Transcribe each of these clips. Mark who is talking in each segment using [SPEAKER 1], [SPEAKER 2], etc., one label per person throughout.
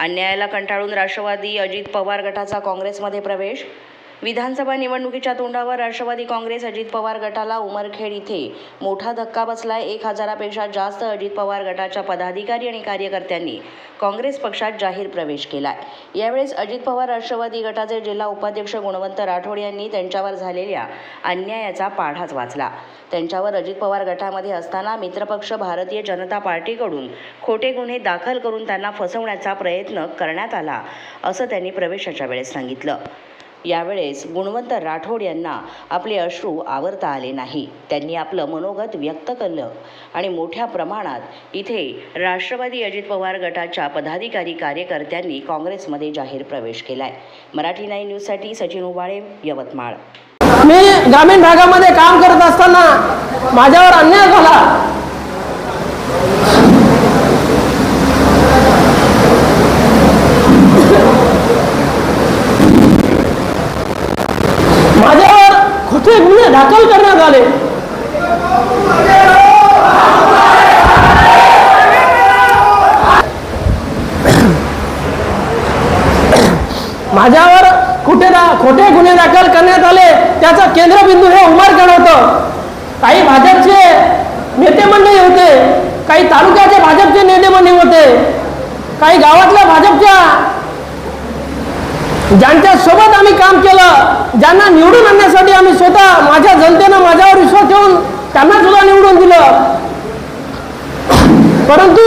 [SPEAKER 1] अन्यायाला कंटाळून राष्ट्रवादी अजित पवार गटाचा काँग्रेसमध्ये प्रवेश विधानसभा निवडणुकीच्या तोंडावर राष्ट्रवादी काँग्रेस अजित पवार गटाला उमरखेड इथे. मोठा धक्का बसलाय. एक हजारापेक्षा जास्त अजित पवार गटाच्या पदाधिकारी आणि कार्यकर्त्यांनी काँग्रेस पक्षात जाहीर प्रवेश केलाय. यावेळेस अजित पवार राष्ट्रवादी गटाचे जिल्हा उपाध्यक्ष गुणवंत राठोड यांनी त्यांच्यावर झालेल्या अन्यायाचा पाढाच वाचला. त्यांच्यावर अजित पवार गटामध्ये असताना मित्रपक्ष भारतीय जनता पार्टीकडून खोटे गुन्हे दाखल करून त्यांना फसवण्याचा प्रयत्न करण्यात आला असं त्यांनी प्रवेशाच्या वेळेस सांगितलं. यावेळेस गुणवंत राठोड यांना आपले अश्रू आवरता आले नाही. त्यांनी आपलं मनोगत व्यक्त केलं आणि मोठ्या प्रमाणात इथे राष्ट्रवादी अजित पवार गटाच्या पदाधिकारी कार्यकर्त्यांनी काँग्रेसमध्ये जाहीर प्रवेश केलाय. मराठी नाईन न्यूजसाठी सचिन उबाळे यवतमाळ.
[SPEAKER 2] मी ग्रामीण भागामध्ये काम करत असताना माझ्यावर अन्याय झाला. माझ्यावर खोटे गुन्हे दाखल करण्यात आले माझ्यावर कुठे खोटे गुन्हे दाखल करण्यात आले त्याचा केंद्रबिंदू हे उमरगड होतं. काही भाजपचे नेते मंडळी होते काही तालुक्याचे भाजपचे नेते मंडळी होते काही गावातल्या भाजपच्या ज्यांच्या सोबत आम्ही काम केलं त्यांना निवडून आणण्यासाठी आम्ही स्वतः माझ्या जनतेनं माझ्यावर विश्वास ठेवून त्यांना सुद्धा निवडून दिलं. परंतु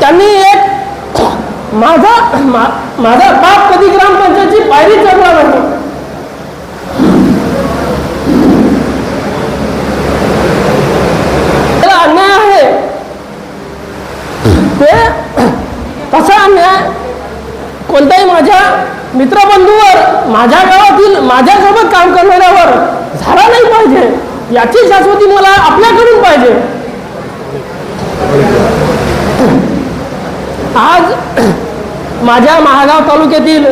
[SPEAKER 2] त्यांनी एक माझा मा- माझा बाप कधी ग्रामपंचायतची पायरी चढला नाही अन्याय आहे. ते कसा अन्याय कोणत्याही माझ्या मित्रबंधूवर माझ्या गावातील माझ्यासोबत काम करणाऱ्यावर झाला नाही पाहिजे. याची शाश्वती मला आपल्याकडून पाहिजे. आज माझ्या महागाव तालुक्यातील